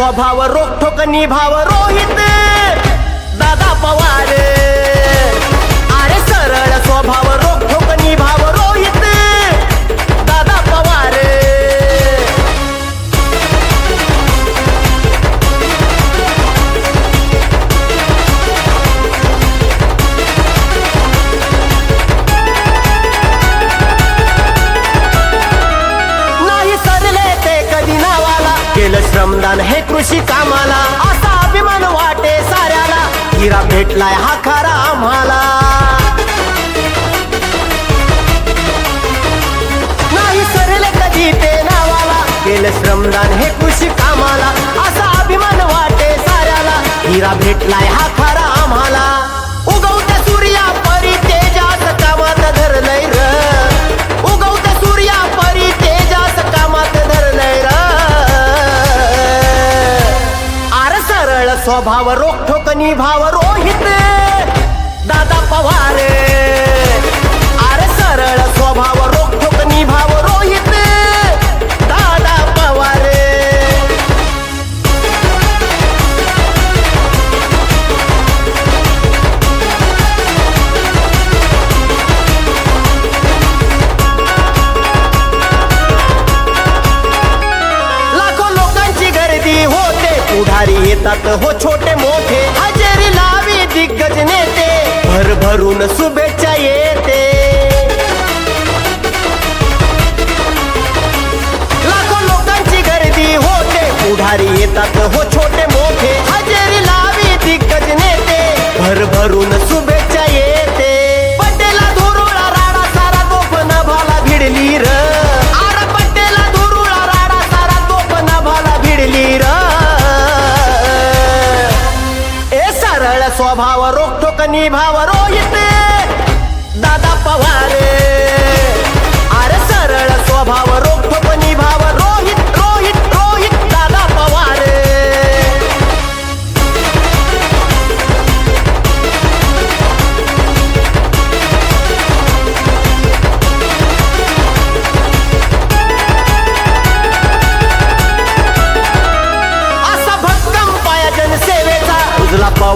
स्वभाव रोखोक निभाव रोहित! श्रमदान कामाला असा अभिमान वाटे साऱ्याला. हिरा भेटलाय हा खरा आम्हाला. नाही सरले कधी ते नावाला केलं श्रमदान हे कृषी कामाला असा अभिमान वाटे साऱ्याला. हिरा भेटलाय हा खरा आम्हाला. भाव स्वभाव भाव रोहित. दादा पवार. आर सरळ स्वभाव रोखोक भाव येतात हो छोटे मोठे. हजेरी लावी दिग्गज नेते. भरभरून स्वभाव रोखोक निभाव रोहित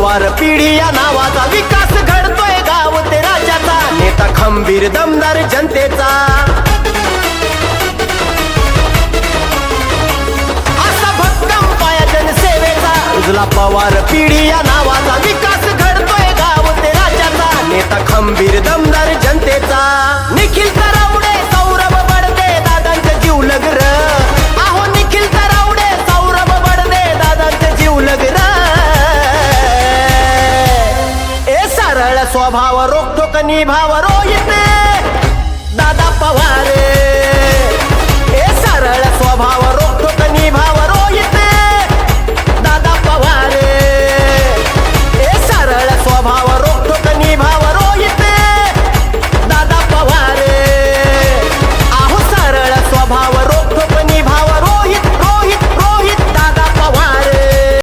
पवार पिढी या नावाचा विकास घडतोय गाव ते राज्याचा. नेता खंबीर दमदार जनतेचा. असा भक्कम पाया जनसेवेचा. उजला पवार पिढी या नावाचा विकास घडतोय गाव ते राज्याचा. नेता खंबीर दमदार जन भाव सरळ स्वभाव रोखोक निभाव रोहित